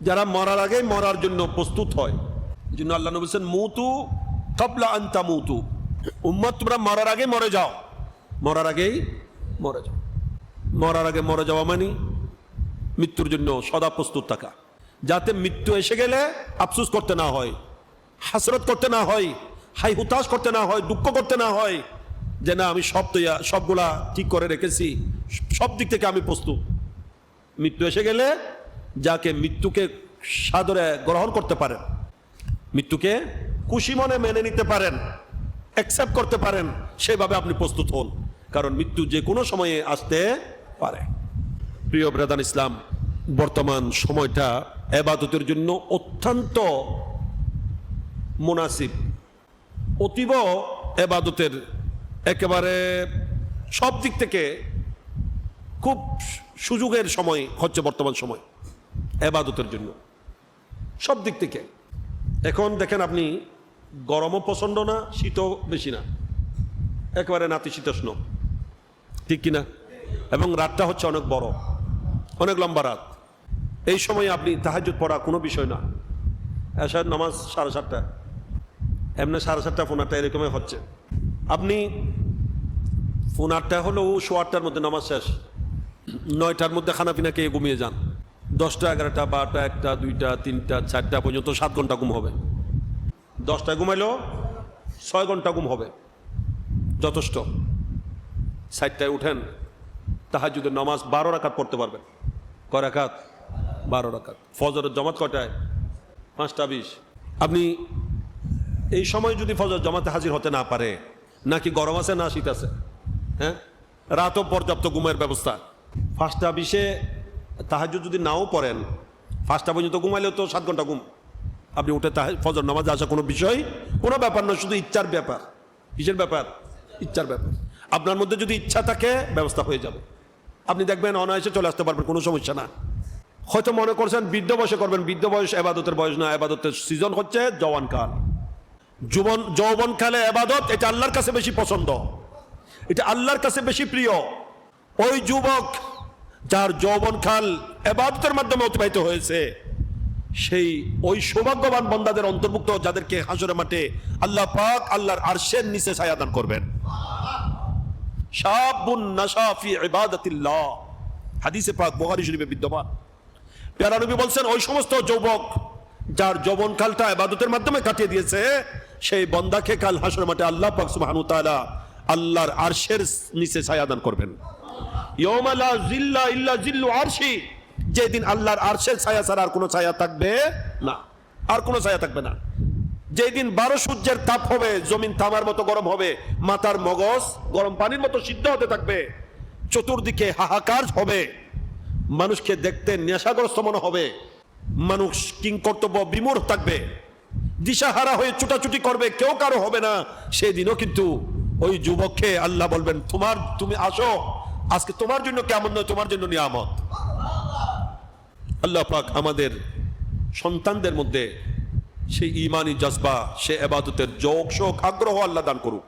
যারা মরার আগে মরার জন্য প্রস্তুত হয়। এই জন্য আল্লাহ নবী মুতু কাবলা আন্তা মুতু। উম্মত, তোমরা মরার আগে মরে যাও। মরার আগেই মরে যাও। মরার আগে মরে যাওয়া মানে মৃত্যুর জন্য সদা প্রস্তুত থাকা। যাতে মৃত্যু এসে গেলে আফসুস করতে না হয়, হাসরত করতে না হয়, হাই হুতাশ করতে না হয়, দুঃখ করতে না হয়, যে না, আমি সব তৈয়া সবগুলা ঠিক করে রেখেছি, সব দিক থেকে আমি প্রস্তুত। মৃত্যু এসে গেলে যাকে মৃত্যুকে সাদরে গ্রহণ করতে পারেন, মৃত্যুকে খুশি মনে মেনে নিতে পারেন অ্যাকসেপ্ট করতে পারেন, সেভাবে আপনি প্রস্তুত হন, কারণ মৃত্যু যে কোনো সময়ে আসতে পারে। প্রিয় ব্রাদান ইসলাম, বর্তমান সময়টা এবাদতের জন্য অত্যন্ত মুনাসিব, অতীব এবাদতের একেবারে সব দিক থেকে খুব সুযোগের সময় হচ্ছে বর্তমান সময়। এবাদতের জন্য। সব দিক থেকে। এখন দেখেন আপনি, গরমও পছন্দ না, শীতও বেশি না। একেবারে নাতিশীতোষ্ণ ঠিক কিনা? এবং রাতটা হচ্ছে অনেক বড়, অনেক লম্বা রাত। এই সময় আপনি তাহাজুদ পড়া কোনো বিষয় না। এসার নামাজ সাড়ে সাতটা। এমনি সাড়ে সাতটা ফোন আটটা এরকমই হচ্ছে। আপনি, ফোন আটটা হলেও শো আটটার মধ্যে নামাজ শেষ। নয়টার মধ্যে খানা পিনা খেয়ে ঘুমিয়ে যান। দশটা, এগারোটা, বারোটা, একটা, দুইটা, তিনটা, চারটা পর্যন্ত সাত ঘণ্টা ঘুম হবে। দশটায় ঘুমাইলেও ছয় ঘণ্টা ঘুম হবে। যথেষ্ট। সাইডটায় উঠেন তাহাজুদের নামাজ বারো রাকাত পড়তে পারবেন। কয় রাকাত? বারো রাকাত। ফজরের জমাত কটায় পাঁচটা, বিশ। আপনি এই সময় যদি ফজর জমাতে হাজির হতে না পারে, নাকি গরম আছে না শীত আছে? হ্যাঁ? রাতও পর্যাপ্ত ঘুমের ব্যবস্থা। পাঁচটা, বিশে তাহাজ যদি নাও পড়েন, পাঁচটা পর্যন্ত ঘুমাইলেও তো সাত ঘণ্টা ঘুম। আপনি উঠে তাহে, ফজর নামাজে আসা কোনো বিষয়, কোনো ব্যাপার নয়, শুধু ইচ্ছার ব্যাপার। কিসের ব্যাপার? ইচ্ছার ব্যাপার। আপনার মধ্যে যদি ইচ্ছা থাকে, ব্যবস্থা হয়ে যাবে। আপনি দেখবেন অনায়াসে চলে আসতে পারবেন, কোনো সমস্যা না। হয়তো মনে করছেন বৃদ্ধ বয়সে করবেন, বৃদ্ধ বয়স এবাদতের বয়স না এবাদতের সিজন হচ্ছে জওয়ানকাল যুবন যৌবনকালে এবাদত, এটা আল্লাহর কাছে বেশি পছন্দ। এটা আল্লাহর কাছে বেশি প্রিয়। ওই যুবক যার যৌবন খাল এবাদতের মাধ্যমে অতিবাহিত হয়েছে, সেই ওই সৌভাগ্যবান বন্দাদের অন্তর্ভুক্ত যাদেরকে হাসরে মাঠে আল্লাহ পাক আল্লাহর আরশের নিচে ছায়াদান করবেন। হাদিসে পাক বিদ্যমান। বলছেন, ওই সমস্ত যুবক যার ইবাদতের মাধ্যমে কাটিয়ে দিয়েছে, সেই আল্লাহ পাক আল্লাহর আরশের নিচে ছায়াদান করবেন। আরশি। যেদিন আল্লাহর আরশের ছায়া ছাড়া আর কোনো ছায়া থাকবে না। আর কোনো ছায়া থাকবে না। যেদিন বারো সূর্যের তাপ হবে, জমিন তামার মতো গরম হবে, মাথার মগজ গরম পানির মতো সিদ্ধ হতে থাকবে, চতুর্দিকে হাহাকার হবে। মানুষকে দেখতে নেশাগ্রস্ত মনে হবে। মানুষ কিং কর্তব্য বিমূঢ় থাকবে। দিশাহারা হয়ে ছুটাছুটি করবে, কেউ কারও হবে না। সেদিনও কিন্তু ওই যুবককে আল্লাহ বলবেন, তোমার, তুমি আসো। আজকে তোমার জন্য কেমন নয়, তোমার জন্য নিয়ামত। আল্লাহ পাক আমাদের সন্তানদের মধ্যে সেই ইমানি জজবা সে এবাদতের যোগ শোক আগ্রহ আল্লাহ দান করুক।